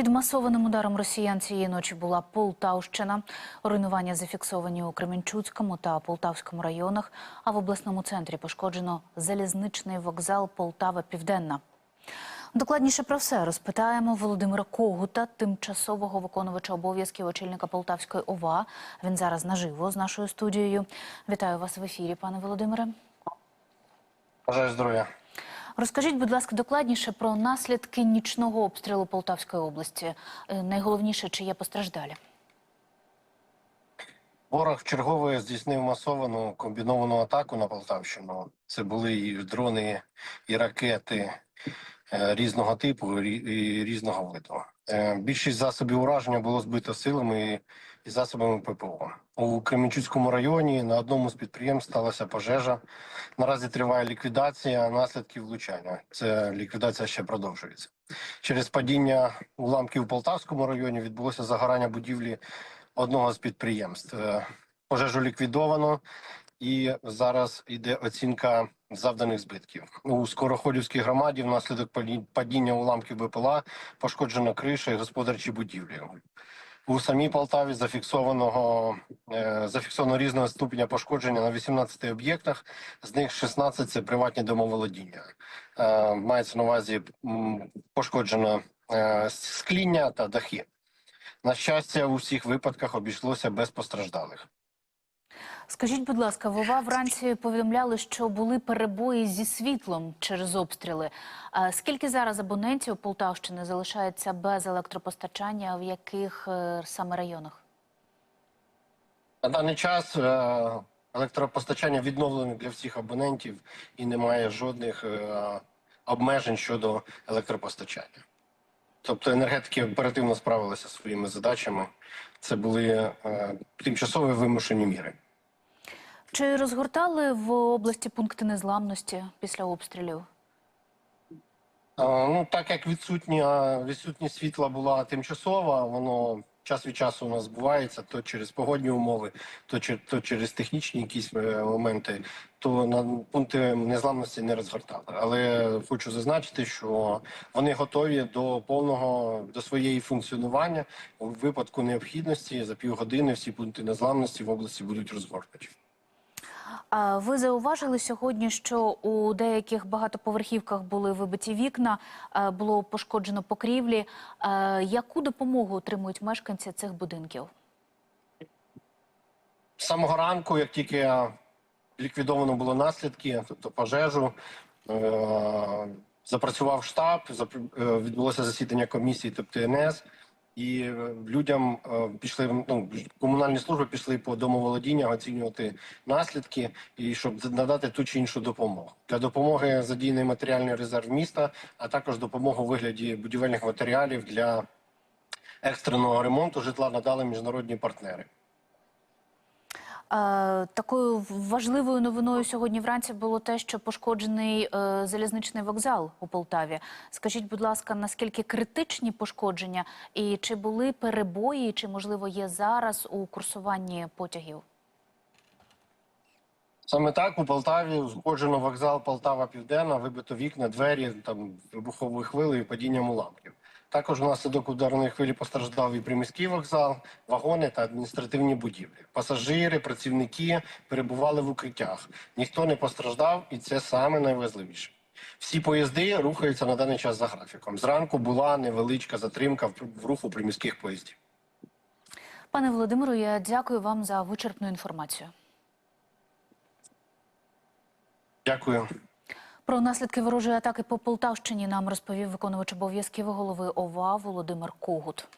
Під масованим ударом росіян цієї ночі була Полтавщина. Руйнування зафіксовані у Кременчуцькому та Полтавському районах. А в обласному центрі пошкоджено залізничний вокзал Полтава Південна. Докладніше про все розпитаємо Володимира Когута, тимчасового виконувача обов'язків очільника Полтавської ОВА. Він зараз наживо з нашою студією. Вітаю вас в ефірі, пане Володимире. Бажаю здоров'я. Розкажіть, будь ласка, докладніше про наслідки нічного обстрілу Полтавської області. Е, Найголовніше, чи є постраждалі? Ворог чергове здійснив масовану комбіновану атаку на Полтавщину. Це були і дрони, і ракети е, різного типу, і різного виду. Е, Більшість засобів ураження було збито силами і засобами ППО. У Кременчуцькому районі на одному з підприємств сталася пожежа. Наразі триває ліквідація наслідків влучання. Це ліквідація ще продовжується. Через падіння уламків у Полтавському районі відбулося загорання будівлі одного з підприємств. Е, Пожежу ліквідовано, і зараз йде оцінка завданих збитків. У Скороходівській громаді внаслідок падіння уламків БПЛА пошкоджено криша і господарчі будівлі. У самій Полтаві зафіксованого е, зафіксовано різного ступеня пошкодження на 18 об'єктах. З них 16 – це приватні домоволодіння. Е, мається на увазі пошкоджено е, скління та дахи. На щастя, у всіх випадках обійшлося без постраждалих. Скажіть, будь ласка, Вова вранці повідомляли, що були перебої зі світлом через обстріли. Скільки зараз абонентів Полтавщини залишається без електропостачання, в яких е, саме районах? На даний час е, електропостачання відновлено для всіх абонентів і немає жодних е, обмежень щодо електропостачання. Тобто енергетики оперативно справилися зі своїми задачами. Це були тимчасові вимушені міри. Чи розгортали в області пункти незламності після обстрілів? Ну, так як відсутня відсутність світла була тимчасова, воно час від часу у нас збувається, то через погодні умови, то, то через технічні якісь е, моменти, то на пункти незламності не розгортали. Але хочу зазначити, що вони готові до повного до своєї функціонування у випадку необхідності за півгодини всі пункти незламності в області будуть розгорнуті. Ви зауважили сьогодні, що у деяких багатоповерхівках були вибиті вікна, е, було пошкоджено покрівлі. Е, Яку допомогу отримують мешканці цих будинків? З самого ранку, як тільки ліквідовано було наслідки, тобто пожежу, е- запрацював штаб, е, відбулося засідання комісії тобто ТНС, і е, людям е, пішли ну, комунальні служби пішли по домоволодіння оцінювати наслідки і щоб надати ту чи іншу допомогу. Для допомоги задійний матеріальний резерв міста, а також допомогу у вигляді будівельних матеріалів для екстреного ремонту житла надали міжнародні партнери. Е, Такою важливою новиною сьогодні вранці було те, що пошкоджений е, залізничний вокзал у Полтаві. Скажіть, будь ласка, наскільки критичні пошкодження, і чи були перебої, чи можливо є зараз у курсуванні потягів? Саме так у Полтаві ушкоджено вокзал Полтава Південна, вибито вікна, двері там вибуховою хвилею, і падінням уламків. Також внаслідок ударної хвилі постраждав і приміський вокзал, вагони та адміністративні будівлі. Пасажири, працівники перебували в укриттях. Ніхто не постраждав, і це саме найважливіше. Всі поїзди рухаються на даний час за графіком. Зранку була невеличка затримка в в руху приміських поїздів. Пане Володимиру, я дякую вам за вичерпну інформацію. Дякую. Про наслідки ворожої атаки по Полтавщині нам розповів виконувач обов'язків голови ОВА Володимир Когут.